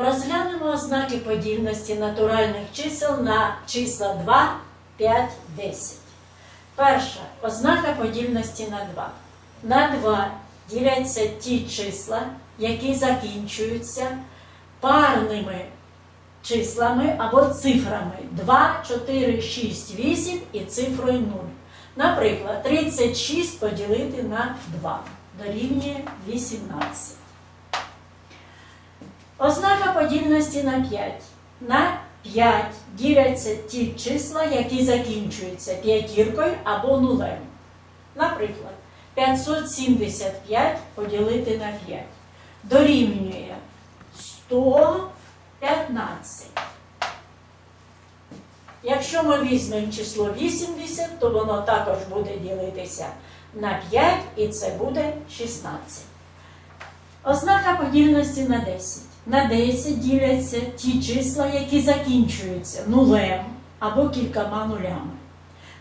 Розглянемо ознаки подільності натуральних чисел на числа 2, 5, 10. Перша ознака подільності на 2. На 2 діляться ті числа, які закінчуються парними числами або цифрами 2, 4, 6, 8 і цифрою 0. Наприклад, 36 поділити на 2 дорівнює 18. Ознака подільності на 5. На 5 діляться ті числа, які закінчуються п'ятіркою або нулем. Наприклад, 575 поділити на 5 дорівнює 115. Якщо ми візьмемо число 80, то воно також буде ділитися на 5 і це буде 16. Ознака подільності на 10. На 10 діляться ті числа, які закінчуються нулем або кількома нулями.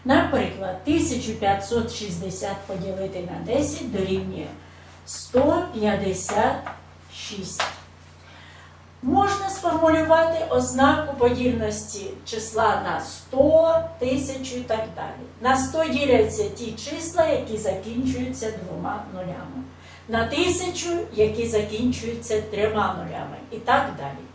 Наприклад, 1560 поділити на 10 дорівнює 156. Можна сформулювати ознаку подільності числа на 100, 1000 і так далі. На 100 діляться ті числа, які закінчуються двома нулями. На 1000, які закінчуються трьома нулями і так далі.